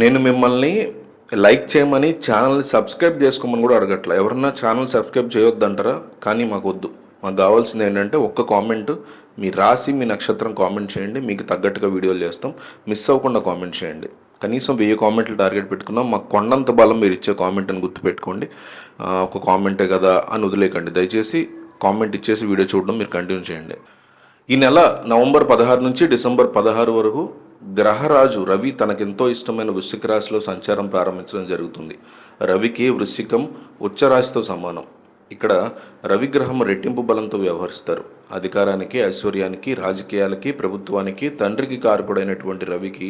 నేను మిమ్మల్ని లైక్ చేయమని ఛానల్ని సబ్స్క్రైబ్ చేసుకోమని కూడా అడగట్లా. ఎవరన్నా ఛానల్ సబ్స్క్రైబ్ చేయొద్దంటారా? కానీ మాకు వద్దు. మాకు కావాల్సింది ఏంటంటే ఒక్క కామెంట్ మీ రాసి మీ నక్షత్రం కామెంట్ చేయండి. మీకు తగ్గట్టుగా వీడియోలు చేస్తాం. మిస్ అవ్వకుండా కామెంట్ చేయండి. కనీసం వెయ్యి కామెంట్లు టార్గెట్ పెట్టుకున్నాం. మాకు కొండంత బలం మీరు ఇచ్చే కామెంట్ అని గుర్తుపెట్టుకోండి ఒక కామెంటే కదా అని వదిలేకండి. దయచేసి కామెంట్ ఇచ్చేసి వీడియో చూడడం మీరు కంటిన్యూ చేయండి. ఈ నెల నవంబర్ పదహారు నుంచి డిసెంబర్ పదహారు వరకు గ్రహరాజు రవి తనకెంతో ఇష్టమైన వృశ్చిక రాశిలో సంచారం ప్రారంభించడం జరుగుతుంది. రవికి వృశ్చికం ఉచ్చరాశితో సమానం. ఇక్కడ రవిగ్రహం రెట్టింపు బలంతో వ్యవహరిస్తారు. అధికారానికి ఐశ్వర్యానికి రాజకీయాలకి ప్రభుత్వానికి తండ్రికి కారకుడైనటువంటి రవికి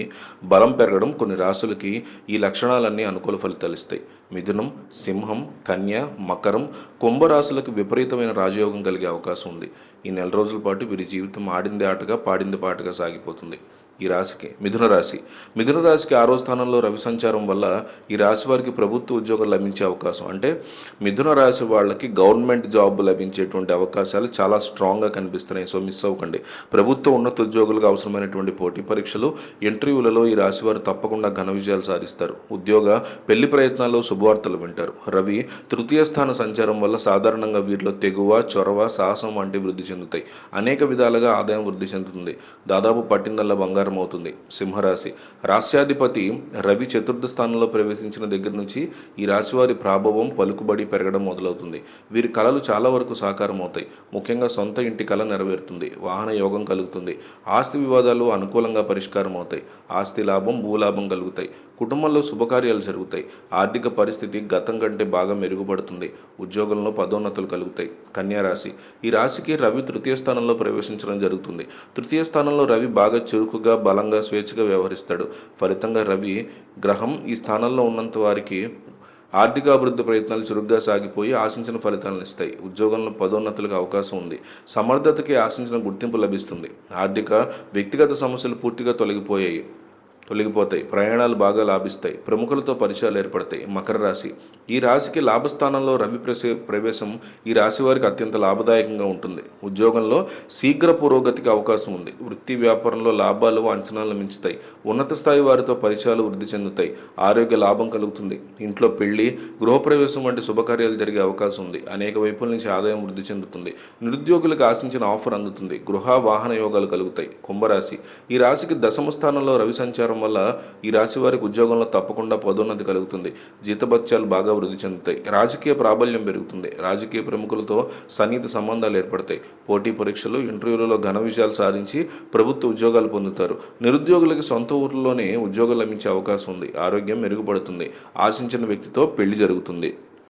బలం పెరగడం కొన్ని రాశులకి ఈ లక్షణాలన్నీ అనుకూల ఫలితాలు ఇస్తాయి మిథునం సింహం కన్య మకరం కుంభరాశులకు విపరీతమైన రాజయోగం కలిగే అవకాశం ఉంది. ఈ నెల రోజుల పాటు వీరి జీవితం ఆడింది ఆటగా పాడింది పాటగా సాగిపోతుంది. ఈ రాశికి మిథున రాశి. మిథున రాశికి ఆరో స్థానంలో రవి సంచారం వల్ల ఈ రాశి వారికి ప్రభుత్వ ఉద్యోగం లభించే అవకాశం. అంటే మిథున రాశి వాళ్ళకి గవర్నమెంట్ జాబ్ లభించేటువంటి అవకాశాలు చాలా స్ట్రాంగ్గా కనిపిస్తున్నాయి. సో మిస్ అవ్వకండి. ప్రభుత్వ ఉన్నత ఉద్యోగులకు అవసరమైనటువంటి పోటీ పరీక్షలు ఇంటర్వ్యూలలో ఈ రాశి వారు తప్పకుండా ఘన విజయాలు సాధిస్తారు. ఉద్యోగ పెళ్ళి ప్రయత్నాల్లో శుభవార్తలు వింటారు. రవి తృతీయ స్థాన సంచారం వల్ల సాధారణంగా వీటిలో తెగువ చొరవ సాహసం వంటి వృద్ధి చెందుతాయి. అనేక విధాలుగా ఆదాయం వృద్ధి చెందుతుంది. దాదాపు పట్టిందల్లా బంగారం అవుతుంది సింహరాశి. రాశ్యాధిపతి రవి చతుర్థ స్థానంలో ప్రవేశించిన దగ్గర నుంచి ఈ రాశి వారి ప్రాభవం పలుకుబడి పెరగడం మొదలవుతుంది. వీరి కళలు చాలా వరకు సాకారం అవుతాయి ముఖ్యంగా సొంత ఇంటి కళ నెరవేరుతుంది. వాహన యోగం కలుగుతుంది. ఆస్తి వివాదాలు అనుకూలంగా పరిష్కారం అవుతాయి ఆస్తి లాభం భూలాభం కలుగుతాయి. కుటుంబంలో శుభకార్యాలు జరుగుతాయి. ఆర్థిక పరిస్థితి గతం కంటే బాగా మెరుగుపడుతుంది. ఉద్యోగంలో పదోన్నతులు కలుగుతాయి. కన్యా రాశి. ఈ రాశికి రవి తృతీయ స్థానంలో ప్రవేశించడం జరుగుతుంది. తృతీయ స్థానంలో రవి బాగా చురుకుగా బలంగా స్వేచ్ఛగా వ్యవహరిస్తాడు. ఫలితంగా రవి గ్రహం ఈ స్థానంలో ఉన్నంత వారికి ఆర్థిక అభివృద్ధి ప్రయత్నాలు చురుగ్గా సాగిపోయి ఆశించిన ఫలితాలను ఇస్తాయి. ఉద్యోగంలో పదోన్నతులకు అవకాశం ఉంది. సమర్థతకి ఆశించిన గుర్తింపు లభిస్తుంది. ఆర్థిక వ్యక్తిగత సమస్యలు పూర్తిగా తొలగిపోయాయి. తొలగిపోతాయి ప్రయాణాలు బాగా లాభిస్తాయి ప్రముఖులతో పరిచయాలు ఏర్పడతాయి. మకర రాశి. ఈ రాశికి లాభస్థానంలో రవి ప్రవేశం ఈ రాశి వారికి అత్యంత లాభదాయకంగా ఉంటుంది. ఉద్యోగంలో శీఘ్ర పురోగతికి అవకాశం ఉంది. వృత్తి వ్యాపారంలో లాభాలు అంచనాలు మించుతాయి. ఉన్నత స్థాయి వారితో పరిచయాలు వృద్ధి చెందుతాయి. ఆరోగ్య లాభం కలుగుతుంది. ఇంట్లో పెళ్ళి గృహప్రవేశం వంటి శుభకార్యాలు జరిగే అవకాశం ఉంది. అనేక వైపుల నుంచి ఆదాయం వృద్ధి చెందుతుంది. నిరుద్యోగులకు ఆశించిన ఆఫర్ అందుతుంది. గృహ వాహన యోగాలు కలుగుతాయి. కుంభరాశి. ఈ రాశికి దశమ స్థానంలో రవి సంచారం వల్ల ఈ రాశి వారికి ఉద్యోగంలో తప్పకుండా పదోన్నతి కలుగుతుంది. జీతభత్యాలు బాగా వృద్ధి చెందుతాయి. రాజకీయ ప్రాబల్యం పెరుగుతుంది. రాజకీయ ప్రముఖులతో సన్నిహిత సంబంధాలు ఏర్పడతాయి. పోటీ పరీక్షలు ఇంటర్వ్యూలలో ఘన విజయాలు సాధించి ప్రభుత్వ ఉద్యోగాలు పొందుతారు. నిరుద్యోగులకి సొంత ఊర్లోనే ఉద్యోగం లభించే అవకాశం ఉంది. ఆరోగ్యం మెరుగుపడుతుంది. ఆశించిన వ్యక్తితో పెళ్ళి జరుగుతుంది.